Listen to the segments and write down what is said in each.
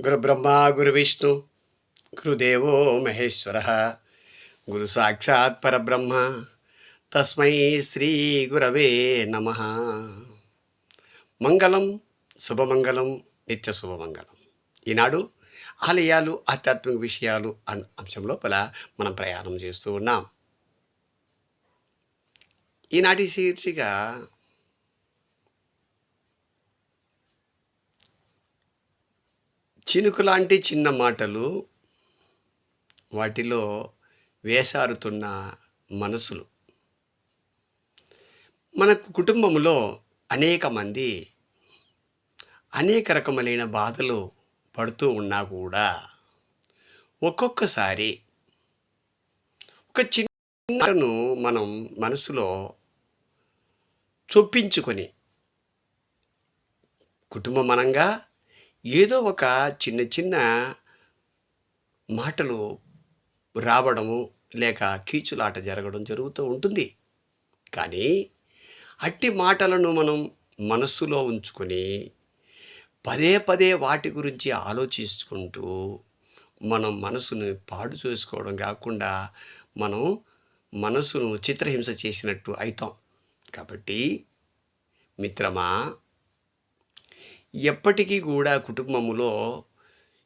గురుబ్రహ్మ గురువిష్ణు గురుదేవో మహేశ్వర. గురు సాక్షాత్ పరబ్రహ్మ తస్మై శ్రీ గురవే నమ. మంగళం శుభమంగళం నిత్య శుభమంగళం. ఈనాడు ఆలయాలు ఆధ్యాత్మిక విషయాలు అన్న అంశం లోపల మనం ప్రయాణం చేస్తూ ఉన్నాం. ఈనాటి శీర్షిక చినుకు లాంటి చిన్న మాటలు వాటిలో వేసారుతున్న మనసులు. మనకు కుటుంబంలో అనేక మంది అనేక రకములైన బాధలు పడుతూ ఉన్నా కూడా ఒక్కొక్కసారి ఒక చిన్నను మనం మనసులో చొప్పించుకొని కుటుంబం అనంగా ఏదో ఒక చిన్న చిన్న మాటలు రావడము లేక కీచులాట జరగడం జరుగుతూ ఉంటుంది. కానీ అట్టి మాటలను మనం మనస్సులో ఉంచుకొని పదే పదే వాటి గురించి ఆలోచించుకుంటూ మనం మనసును పాడు చేసుకోవడం కాకుండా మనం మనసును చిత్రహింస చేసినట్టు అవుతాం కాబట్టి మిత్రమా ఎప్పటికీ కూడా కుటుంబములో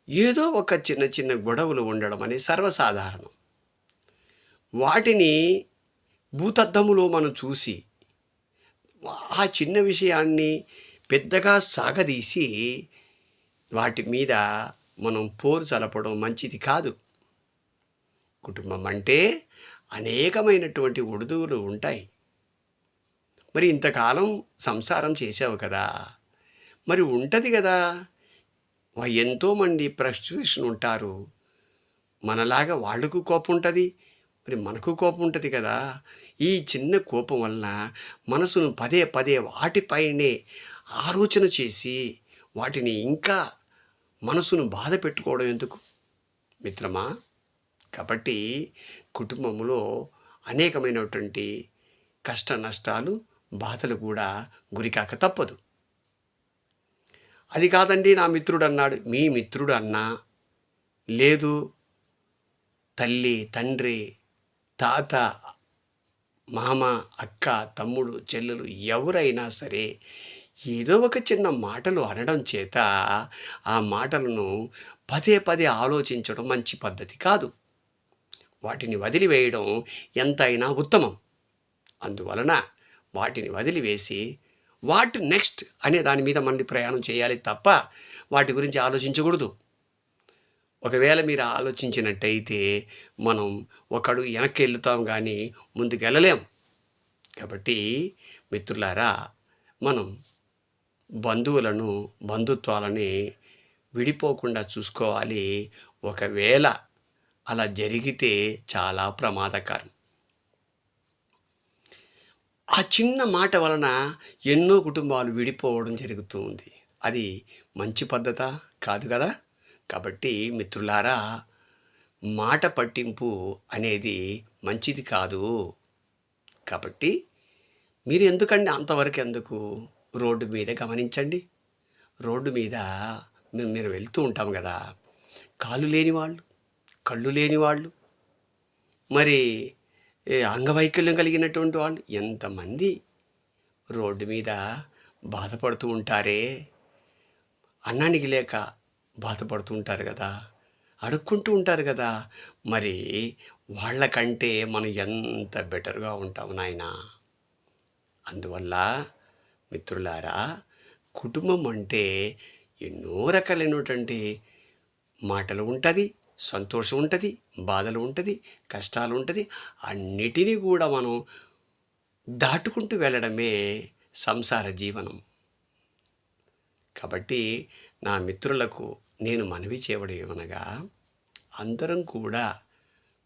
ఏదో ఒక చిన్న చిన్న గొడవలు ఉండడం అనేది సర్వసాధారణం. వాటిని భూతద్దములో మనం చూసి ఆ చిన్న విషయాన్ని పెద్దగా సాగదీసి వాటి మీద మనం పోరు చలపడం మంచిది కాదు. కుటుంబం అంటే అనేకమైనటువంటి ఒడుదువులు ఉంటాయి. మరి ఇంతకాలం సంసారం చేసావు కదా మరి ఉంటుంది కదా. ఎంతోమంది ప్రశ్న ఉంటారు మనలాగా వాళ్ళకు కోపం ఉంటుంది మరి మనకు కోపం ఉంటుంది కదా. ఈ చిన్న కోపం వలన మనసును పదే పదే వాటిపైనే ఆలోచన చేసి వాటిని ఇంకా మనసును బాధ పెట్టుకోవడం ఎందుకు? మిత్రమా కాబట్టి కుటుంబంలో అనేకమైనటువంటి కష్ట నష్టాలు బాధలు కూడా గురికాక తప్పదు. అది కాదండి నా మిత్రుడు అన్నాడు మీ మిత్రుడు అన్నా లేదు. తల్లి తండ్రి తాత మామ అక్క తమ్ముడు చెల్లెలు ఎవరైనా సరే ఏదో ఒక చిన్న మాటలు అనడం చేత ఆ మాటలను పదే పదే ఆలోచించడం మంచి పద్ధతి కాదు. వాటిని వదిలివేయడం ఎంతైనా ఉత్తమం. అందువలన వాటిని వదిలివేసి వాట్ నెక్స్ట్ అనే దాని మీద మళ్ళీ ప్రయాణం చేయాలి తప్ప వాటి గురించి ఆలోచించకూడదు. ఒకవేళ మీరు ఆలోచించినట్టయితే మనం ఒకడు వెనక్కి వెళ్తాం కానీ ముందుకు వెళ్ళలేం. కాబట్టి మిత్రులారా మనం బంధువులను బంధుత్వాలని విడిపోకుండా చూసుకోవాలి. ఒకవేళ అలా జరిగితే చాలా ప్రమాదకరం. ఆ చిన్న మాట వలన ఎన్నో కుటుంబాలు విడిపోవడం జరుగుతూ ఉంది అది మంచి పద్ధత? కాదు కదా? కాబట్టి మిత్రులారా మాట పట్టింపు అనేది మంచిది కాదు. కాబట్టి మీరు ఎందుకండి అంతవరకు ఎందుకు రోడ్డు మీద గమనించండి? రోడ్డు మీద మేము మీరు వెళ్తూ ఉంటాం కదా. కాళ్ళు లేని వాళ్ళు కళ్ళు లేని వాళ్ళు. మరి అంగవైకల్యం కలిగినటువంటి వాళ్ళు ఎంతమంది రోడ్డు మీద బాధపడుతూ ఉంటారే? అన్నానికి లేక బాధపడుతూ ఉంటారు కదా? అడుక్కుంటూ ఉంటారు కదా? మరి వాళ్ళకంటే మనం ఎంత బెటర్గా ఉంటాం నాయన? అందువల్ల మిత్రులారా కుటుంబం అంటే ఎన్నో రకాలైనటువంటి మాటలు ఉంటుంది. సంతోషం ఉంటుంది బాధలు ఉంటుంది కష్టాలు ఉంటుంది అన్నిటినీ కూడా మనం దాటుకుంటూ వెళ్ళడమే సంసార జీవనం. కాబట్టి నా మిత్రులకు నేను మనవి చేయడం ఏమనగా అందరం కూడా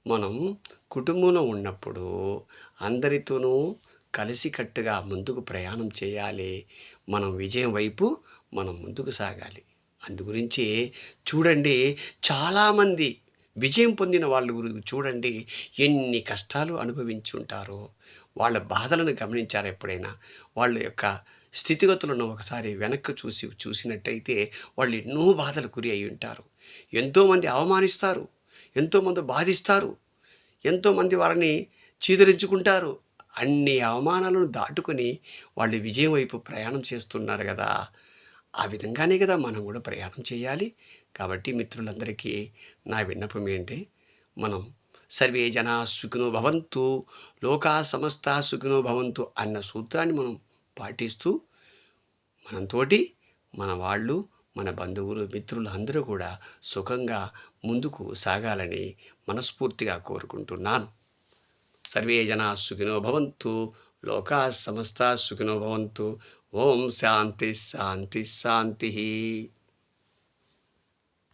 మనం కుటుంబంలో ఉన్నప్పుడు అందరితోనూ కలిసికట్టుగా ముందుకు ప్రయాణం చేయాలి. మనం విజయం వైపు మనం ముందుకు సాగాలి. అందు గురించి చూడండి చాలామంది విజయం పొందిన వాళ్ళ చూడండి ఎన్ని కష్టాలు అనుభవించి ఉంటారో వాళ్ళ బాధలను గమనించారు ఎప్పుడైనా. వాళ్ళ యొక్క స్థితిగతులను ఒకసారి వెనక్కి చూసి చూసినట్టయితే వాళ్ళు ఎన్నో బాధలు గురి అయి ఉంటారు. ఎంతోమంది అవమానిస్తారు ఎంతోమంది బాధిస్తారు ఎంతోమంది వారిని చీదరించుకుంటారు. అన్ని అవమానాలను దాటుకొని వాళ్ళు విజయం వైపు ప్రయాణం చేస్తున్నారు కదా. ఆ విధంగానే కదా మనం కూడా ప్రయాణం చేయాలి. కాబట్టి మిత్రులందరికీ నా విన్నపం ఏంటి? మనం సర్వే జనా సుఖినో భవంతు లోకా సమస్త సుఖినో భవంతు అన్న సూత్రాన్ని మనం పాటిస్తూ మనంతోటి మన వాళ్ళు మన బంధువులు మిత్రులు అందరూ కూడా సుఖంగా ముందుకు సాగాలని మనస్ఫూర్తిగా కోరుకుంటున్నాను. సర్వే జనా సుఖినో భవంతు లోకా సమస్త సుఖినో భవంతు. ఓం శాంతి శాంతి శాంతి.